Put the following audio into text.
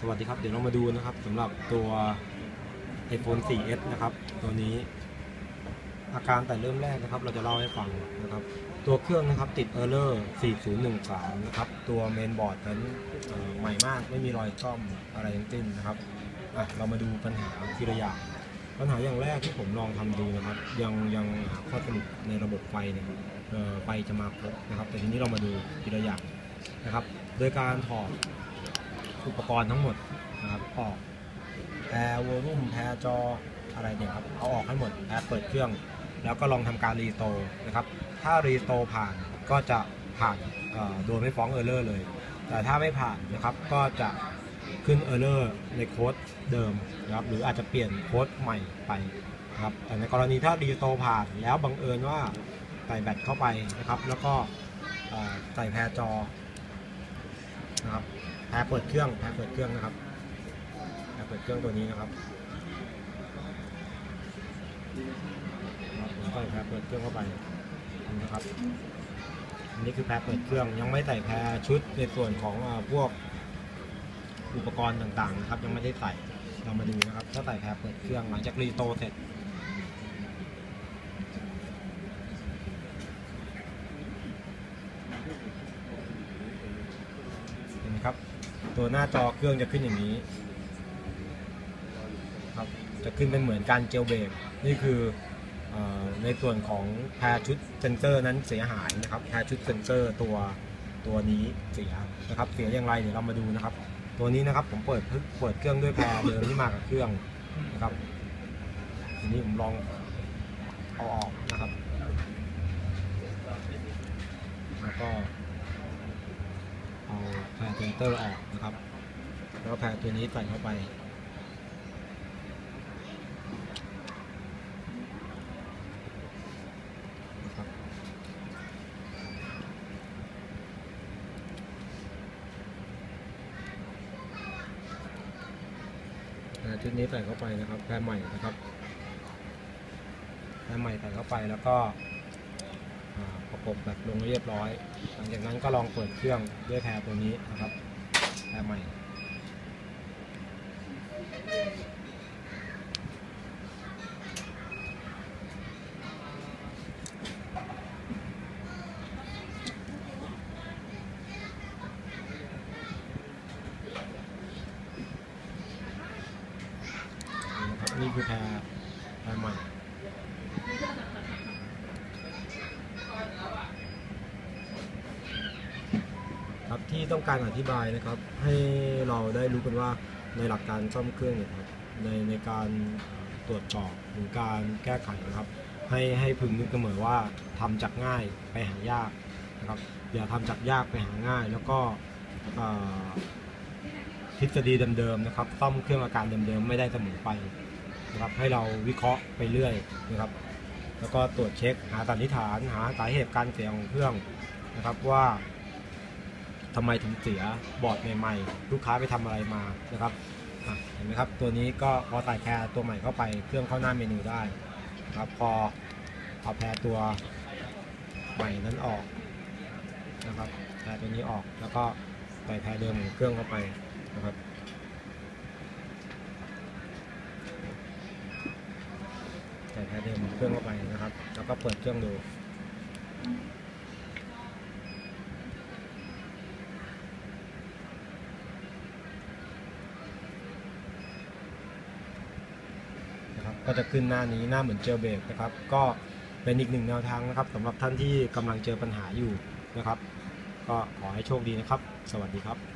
สวัสดีครับ เดี๋ยวเรามาดูนะครับสำหรับตัว iPhone 4s นะครับ ตัวนี้ อาการแต่เริ่มแรกนะครับ เราจะเล่าให้ฟังนะครับ ตัวเครื่องนะครับติด Error 4013 นะครับ ตัวเมนบอร์ดนั้นใหม่มากไม่มีรอยซ่อมอะไรทั้งสิ้นนะครับอะเรามาดูปัญหาทีละอย่างปัญหาอย่างแรกที่ผมลองทำดูนะครับ ยังยังหาข้อสรุปในระบบไฟเนี่ยไฟจะมาครบนะครับ แต่ทีนี้เรามาดูทีละอย่างนะครับ โดยการถอด อุปกรณ์ทั้งหมดนะครับออกแพรวอลุ่มแพรจออะไรเนี่ยครับเอาออกให้หมดแพรเปิดเครื่อง แล้วก็ลองทำการรีโตนะครับ ถ้ารีโตผ่านก็จะผ่านโดยไม่ฟ้องเออร์เลอร์เลย แต่ถ้าไม่ผ่านนะครับก็จะขึ้นเออร์เลอร์ในโค้ดเดิมนะครับหรืออาจจะเปลี่ยนโค้ดใหม่ไปนะครับแต่ในกรณีถ้ารีโตผ่านแล้วบังเอิญว่าใส่แบตเข้าไปนะครับ แล้วก็ใส่แพรจอนะครับ แพรเปิดเครื่องแพรเปิดเครื่องนะครับแพรเปิดเครื่องตัวนี้นะครับผมใส่แพรเปิดเครื่องเข้าไปนะครับอันนี้คือแพรเปิดเครื่องยังไม่ใส่แพรชุดในส่วนของพวกอุปกรณ์ต่างๆนะครับ ยังไม่ได้ใส่เรามาดูนะครับ ถ้าใส่แพรเปิดเครื่องหลังจากรีโตเสร็จเห็นไหมครับ ตัวหน้าจอเครื่องจะขึ้นอย่างนี้ครับจะขึ้นเป็นเหมือนการเจลเบรกนี่คืออในส่วนของแพรชุดเซนเซอร์นั้นเสียหายนะครับแพรชุดเซนเซอร์ตัวตัวนี้เสียนะครับเสียอย่างไรเดี๋ยวเรามาดูนะครับ ตัวนี้นะครับผมเปิดเปิดเครื่องด้วยแพรเดิมที่มากับเครื่องนะครับทีนี้ผมลองเอาออกนะครับ แล้วก็เอาแพรเซนเตอร์ออก แล้วแพรตัวนี้ใส่เข้าไปนะครับชุดนี้ใส่เข้าไปนะครับแพรใหม่นะครับแพรใหม่ใส่เข้าไปแล้วก็ประกบแบบลงเรียบร้อย หลังจากนั้นก็ลองเปิดเครื่องด้วยแพรตัวนี้นะครับแพรใหม่ นี่คือแพรแพรใหม่ครับที่ต้องการอธิบายนะครับ ให้เราได้รู้กันว่าในหลักการซ่อมเครื่องเนี่ยครับในในการตรวจสอบหรือการแก้ไขนะครับ ให้ให้พึงนึกเสมอว่าทำจากง่ายไปหายากนะครับอย่าทำจากยากไปหาง่าย แล้วก็ทฤษฎีเดิมๆนะครับซ่อมเครื่องอาการเดิมๆไม่ได้เสมอไป นะครับให้เราวิเคราะห์ไปเรื่อยนะครับ แล้วก็ตรวจเช็คหาสันนิษฐานหาสาเหตุการเสียของเครื่องนะครับว่าทำไมถึงเสียบอร์ดใหม่ๆ ลูกค้าไปทำอะไรมานะครับเห็นไหมครับตัวนี้ก็พอใส่แพรตัวใหม่เข้าไปเครื่องเข้าหน้าเมนูได้นะครับพอเอาแพรตัวใหม่นั้นออกนะครับแพรตัวนี้ออกแล้วก็ใส่แพรเดิมของเครื่องเข้าไปนะครับใส่ แพรเดิมเครื่องเข้าไปนะครับ แล้วก็เปิดเครื่องดูนะครับก็จะขึ้นหน้านี้หน้าเหมือนเจลเบรกนะครับ ก็เป็นอีกหนึ่งแนวทางนะครับสำหรับท่านที่กำลังเจอปัญหาอยู่นะครับ ก็ขอให้โชคดีนะครับ สวัสดีครับ